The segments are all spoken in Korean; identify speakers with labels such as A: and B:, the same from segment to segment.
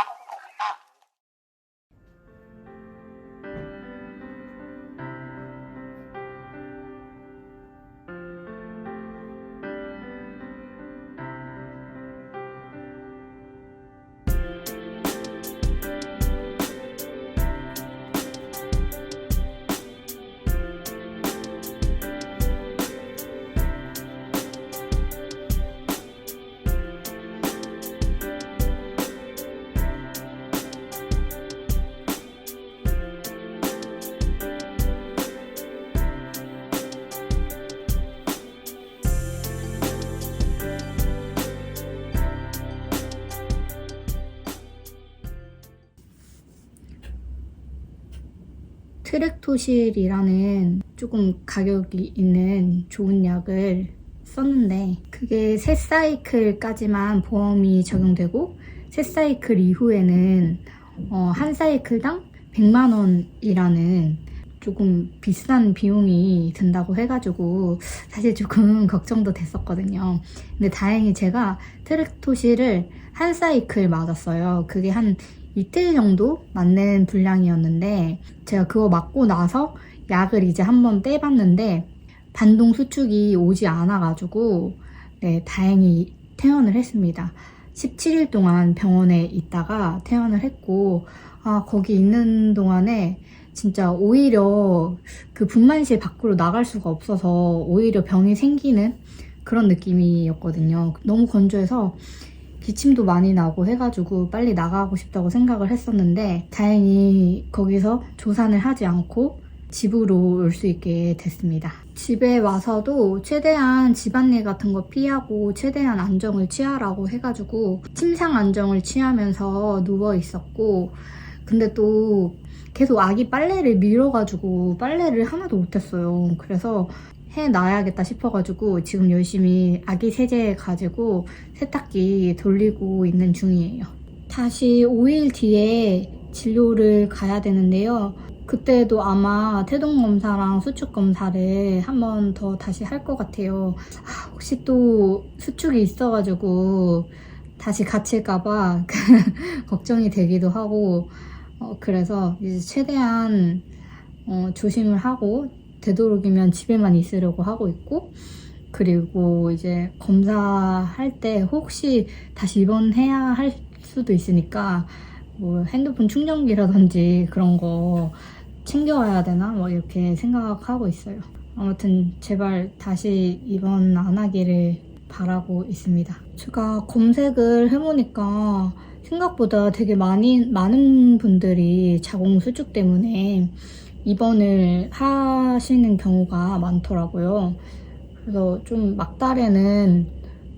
A: Thank you. 트랙토실이라는 조금 가격이 있는 좋은 약을 썼는데 그게 세 사이클까지만 보험이 적용되고 세 사이클 이후에는 어, 한 사이클당 100만 원이라는 조금 비싼 비용이 든다고 해가지고 사실 조금 걱정도 됐었거든요. 근데 다행히 제가 트랙토실을 한 사이클 맞았어요. 그게 한 이틀 정도 맞는 분량이었는데 제가 그거 맞고 나서 약을 이제 한번 떼봤는데 반동 수축이 오지 않아가지고 네 다행히 퇴원을 했습니다. 17일 동안 병원에 있다가 퇴원을 했고 아 거기 있는 동안에 진짜 오히려 그 분만실 밖으로 나갈 수가 없어서 오히려 병이 생기는 그런 느낌이었거든요. 너무 건조해서 기침도 많이 나고 해가지고 빨리 나가고 싶다고 생각을 했었는데 다행히 거기서 조산을 하지 않고 집으로 올 수 있게 됐습니다. 집에 와서도 최대한 집안일 같은 거 피하고 최대한 안정을 취하라고 해가지고 침상 안정을 취하면서 누워 있었고 근데 또 계속 아기 빨래를 밀어가지고 빨래를 하나도 못했어요. 그래서 해놔야겠다 싶어가지고 지금 열심히 아기 세제 가지고 세탁기 돌리고 있는 중이에요. 다시 5일 뒤에 진료를 가야 되는데요. 그때도 아마 태동 검사랑 수축 검사를 한 번 더 다시 할 것 같아요. 아, 혹시 또 수축이 있어가지고 다시 갇힐까봐 걱정이 되기도 하고 어, 그래서 이제 최대한 어, 조심을 하고 되도록이면 집에만 있으려고 하고 있고 그리고 이제 검사할 때 혹시 다시 입원해야 할 수도 있으니까 뭐 핸드폰 충전기라든지 그런 거 챙겨와야 되나 뭐 이렇게 생각하고 있어요. 아무튼 제발 다시 입원 안 하기를 바라고 있습니다. 제가 검색을 해보니까 생각보다 되게 많이 많은 분들이 자궁 수축 때문에 입원을 하시는 경우가 많더라고요. 그래서 좀 막달에는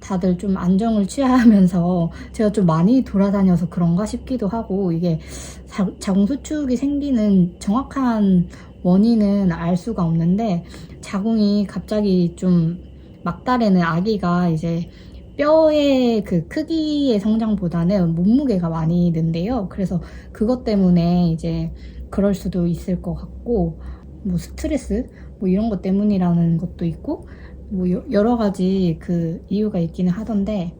A: 다들 좀 안정을 취하면서 제가 좀 많이 돌아다녀서 그런가 싶기도 하고 이게 자, 자궁 수축이 생기는 정확한 원인은 알 수가 없는데 자궁이 갑자기 좀 막달에는 아기가 이제 뼈의 그 크기의 성장보다는 몸무게가 많이 는데요. 그래서 그것 때문에 이제 그럴 수도 있을 것 같고 뭐 스트레스 뭐 이런 것 때문이라는 것도 있고 뭐 여- 여러 가지 그 이유가 있기는 하던데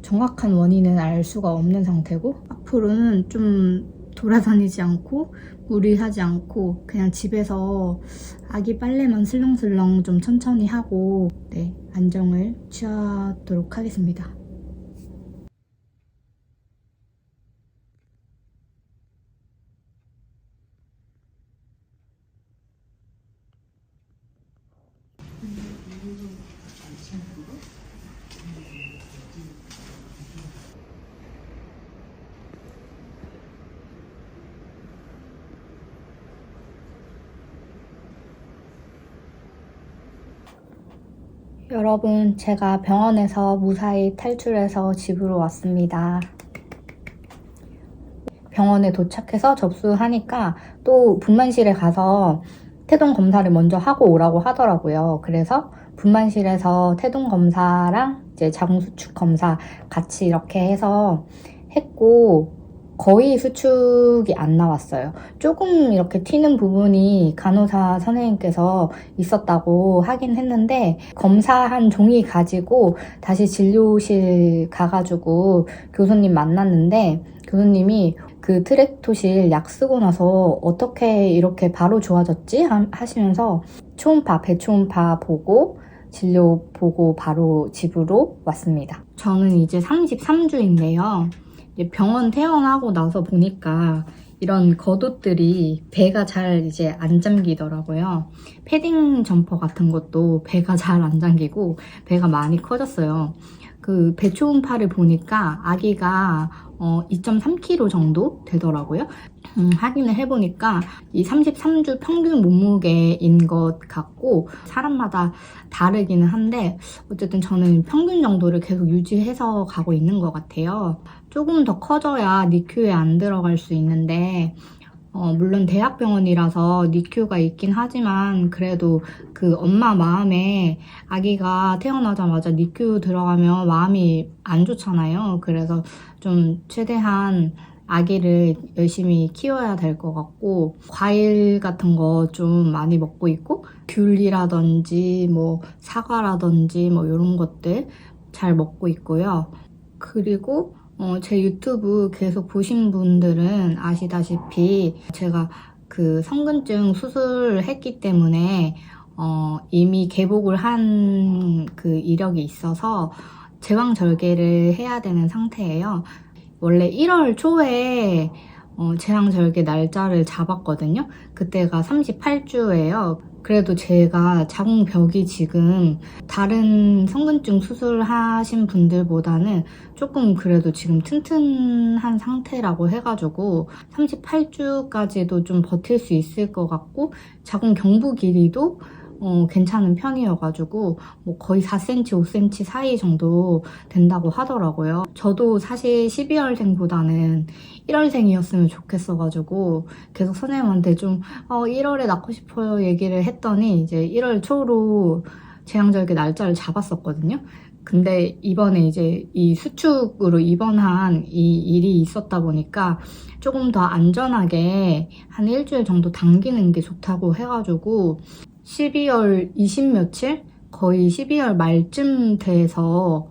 A: 정확한 원인은 알 수가 없는 상태고 앞으로는 좀 돌아다니지 않고 무리하지 않고 그냥 집에서 아기 빨래만 슬렁슬렁 좀 천천히 하고 네 안정을 취하도록 하겠습니다. 여러분, 제가 병원에서 무사히 탈출해서 집으로 왔습니다. 병원에 도착해서 접수하니까 또 분만실에 가서 태동 검사를 먼저 하고 오라고 하더라고요. 그래서 분만실에서 태동 검사랑 이제 자궁 수축 검사 같이 이렇게 해서 했고 거의 수축이 안 나왔어요. 조금 이렇게 튀는 부분이 간호사 선생님께서 있었다고 하긴 했는데 검사한 종이 가지고 다시 진료실 가가지고 교수님 만났는데 교수님이 그 트랙토실 약 쓰고 나서 어떻게 이렇게 바로 좋아졌지? 하- 하시면서 초음파, 배초음파 보고 진료 보고 바로 집으로 왔습니다. 저는 이제 33주인데요. 병원 퇴원하고 나서 보니까 이런 겉옷들이 배가 잘 이제 안 잠기더라고요. 패딩 점퍼 같은 것도 배가 잘 안 잠기고 배가 많이 커졌어요. 그 배초음파를 보니까 아기가 어, 2.3kg 정도 되더라고요. 음, 확인을 해보니까 이 33주 평균 몸무게인 것 같고 사람마다 다르기는 한데 어쨌든 저는 평균 정도를 계속 유지해서 가고 있는 것 같아요. 조금 더 커져야 니큐에 안 들어갈 수 있는데 어, 물론 대학병원이라서 니큐가 있긴 하지만 그래도 그 엄마 마음에 아기가 태어나자마자 니큐 들어가면 마음이 안 좋잖아요. 그래서 좀 최대한 아기를 열심히 키워야 될 것 같고 과일 같은 거 좀 많이 먹고 있고 귤이라든지 뭐 사과라든지 뭐 이런 것들 잘 먹고 있고요. 그리고 어, 제 유튜브 계속 보신 분들은 아시다시피 제가 그 성근증 수술했기 때문에 어, 이미 개복을 한 그 이력이 있어서 제왕절개를 해야 되는 상태예요. 원래 1월 초에 어, 제왕절개 날짜를 잡았거든요. 그때가 38주예요. 그래도 제가 자궁벽이 지금 다른 성근증 수술하신 분들보다는 조금 그래도 지금 튼튼한 상태라고 해가지고 38주까지도 좀 버틸 수 있을 것 같고 자궁 경부 길이도 어, 괜찮은 편이어가지고 뭐 거의 4cm, 5cm 사이 정도 된다고 하더라고요. 저도 사실 12월생보다는 1월생이었으면 좋겠어가지고 계속 선생님한테 좀 어, 1월에 낳고 싶어요 얘기를 했더니 이제 1월 초로 제왕절개 날짜를 잡았었거든요. 근데 이번에 이제 이 수축으로 입원한 이 일이 있었다 보니까 조금 더 안전하게 한 일주일 정도 당기는 게 좋다고 해가지고 12월 20 며칠? 거의 12월 말쯤 돼서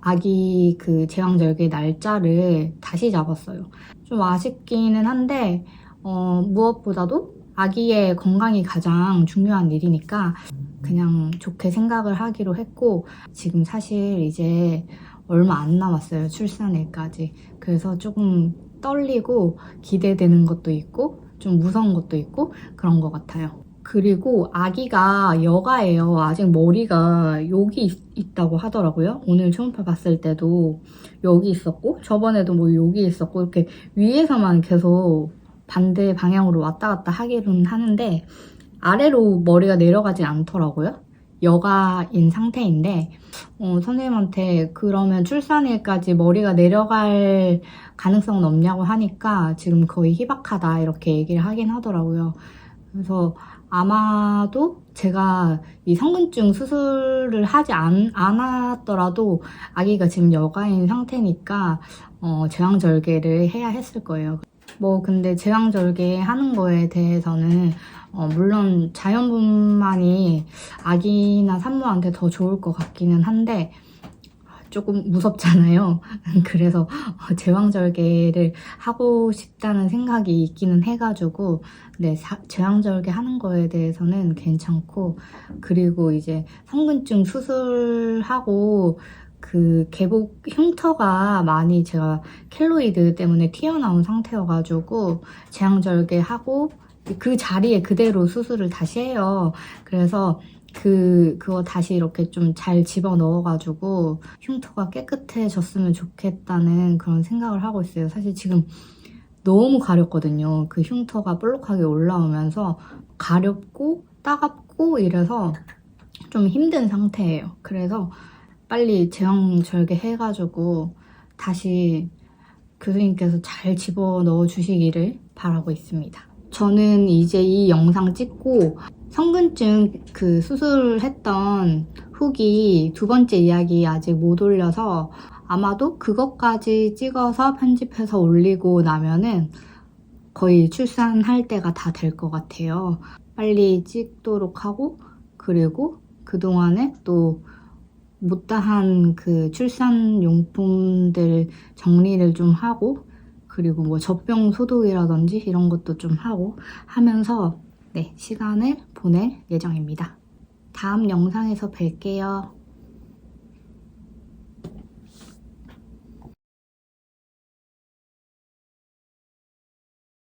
A: 아기 그 제왕절개 날짜를 다시 잡았어요. 좀 아쉽기는 한데, 어, 무엇보다도 아기의 건강이 가장 중요한 일이니까 그냥 좋게 생각을 하기로 했고, 지금 사실 이제 얼마 안 남았어요. 출산일까지. 그래서 조금 떨리고 기대되는 것도 있고, 좀 무서운 것도 있고, 그런 것 같아요. 그리고 아기가 여가예요. 아직 머리가 여기 있, 다고 하더라고요. 오늘 초음파 봤을 때도 여기 있었고 저번에도 뭐 여기 있었고 이렇게 위에서만 계속 반대 방향으로 왔다 갔다 하기는 하는데 아래로 머리가 내려가지 않더라고요. 여가인 상태인데 어, 선생님한테 그러면 출산일까지 머리가 내려갈 가능성은 없냐고 하니까 지금 거의 희박하다 이렇게 얘기를 하긴 하더라고요. 그래서 아마도 제가 이 성근증 수술을 하지 않, 않았더라도 아기가 지금 여가인 상태니까 어, 제왕절개를 해야 했을 거예요. 뭐 근데 제왕절개 하는 거에 대해서는 어, 물론 자연분만이 아기나 산모한테 더 좋을 것 같기는 한데 조금 무섭잖아요. 그래서 어, 제왕절개를 하고 싶다는 생각이 있기는 해가지고 네, 사- 제왕절개 하는 거에 대해서는 괜찮고 그리고 이제 성근증 수술하고 그 개복 흉터가 많이 제가 켈로이드 때문에 튀어나온 상태여가지고 제왕절개 하고 그 자리에 그대로 수술을 다시 해요. 그래서 그 그거 다시 이렇게 좀 잘 집어 넣어가지고 흉터가 깨끗해졌으면 좋겠다는 그런 생각을 하고 있어요. 사실 지금 너무 가렵거든요. 그 흉터가 볼록하게 올라오면서 가렵고 따갑고 이래서 좀 힘든 상태예요. 그래서 빨리 제왕절개 해가지고 다시 교수님께서 잘 집어 넣어 주시기를 바라고 있습니다. 저는 이제 이 영상 찍고 성근증 그 수술했던 후기 두 번째 이야기 아직 못 올려서 아마도 그것까지 찍어서 편집해서 올리고 나면은 거의 출산할 때가 다 될 것 같아요. 빨리 찍도록 하고 그리고 그동안에 또 못다한 그 출산 용품들 정리를 좀 하고 그리고 뭐 젖병 소독이라든지 이런 것도 좀 하고 하면서 네, 시간을 보낼 예정입니다. 다음 영상에서 뵐게요.